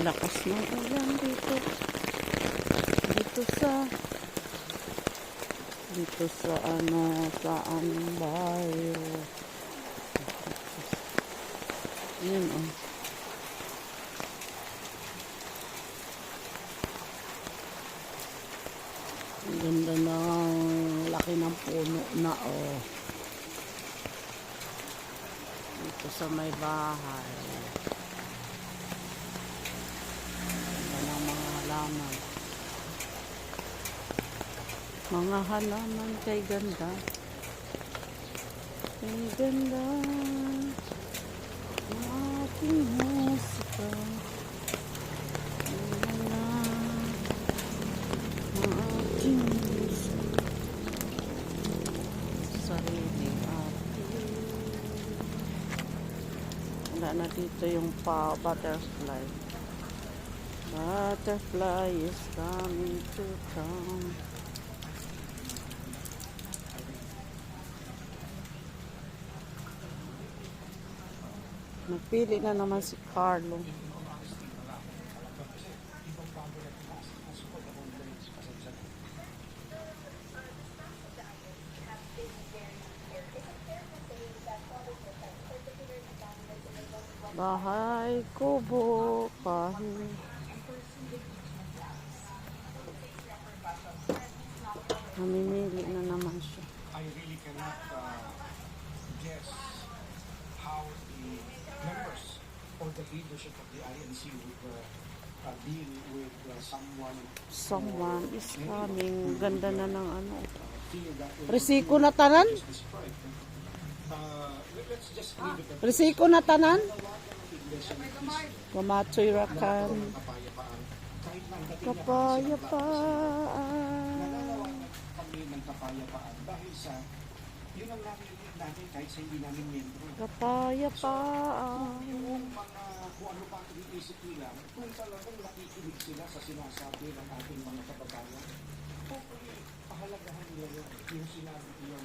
lakas ng ulan dito. Dito sa dito sa ano sa anong bayo. Yun oh. Ang ganda ng laki ng puno na oh. Dito sa may bahay. Ganda ng mga halaman. Mga halaman kay ganda. Kay ganda. Ang aking musika. Wala na dito yung pa butterfly. Butterfly is coming to town. Nagpili na naman si Carlo. Bahay kubo kahit Namimili na naman siya. I really cannot uh, guess how the members or the leadership of the INC would uh, uh, deal with uh, someone Someone is coming. Ganda na ng ano. Resiko na tanan? Uh, Resiko na tanan? Kamatsoy rakan. kapayapaan. Kahit na ang dating Kapayapaan. dahil sa yun ang narinig natin kahit sa hindi namin miyembro. Kapayapaan. yung mga kung ano pa ang iniisip nila, kung talagang nakikinig sila sa sinasabi ng ating mga kababayan, hopefully, pahalagahan nila yun, yung sinabi yun,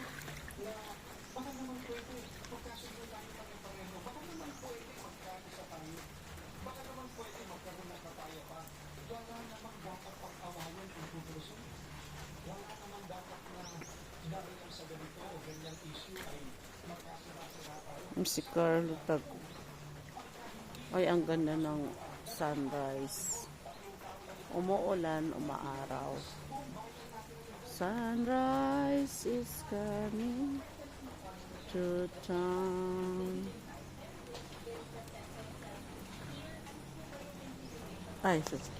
na baka naman pwede, pagkasundo tayo kami pareho, baka naman pwede magkaisa tayo, baka naman pwede magkaroon ng kapayapaan, wala namang dapat pang-awayan ang pupuso, wala namang dapat na dahil lang sa ganito o ganyang issue ay magkasira-sira tayo. Si Carlo Tag. Ay, ang ganda ng sunrise. Umuulan, umaaraw. Sunrise is coming to town. Ay, sus-